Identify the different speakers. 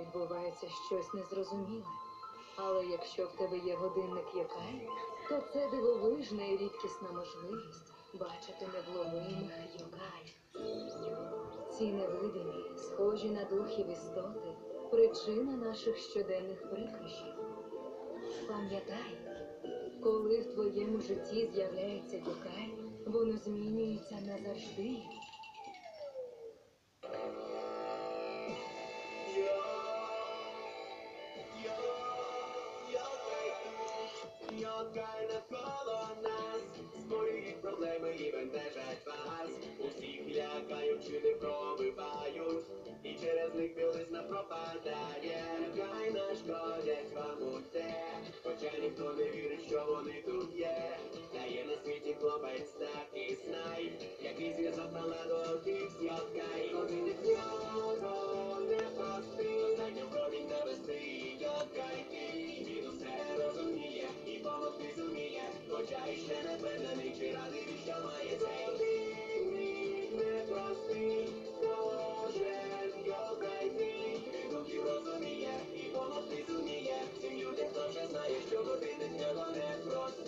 Speaker 1: відбувається щось незрозуміле. Але якщо в тебе є годинник Йокай, то це дивовижна і рідкісна можливість бачити невловимих Йокай. Ці невидимі, схожі на духів істоти, причина наших щоденних прикрощів. Пам'ятай, коли в твоєму житті з'являється Йокай, воно змінюється назавжди.
Speaker 2: Йокай навколо нас, створюють проблеми і бентежать вас. Усіх лякають чи не пробивають, і через них білизна пропадає. Хай нашкодять вам усе, хоча ніхто не вірить, що вони тут є. Та є на світі хлопець так і знай, feeling
Speaker 3: you're gonna.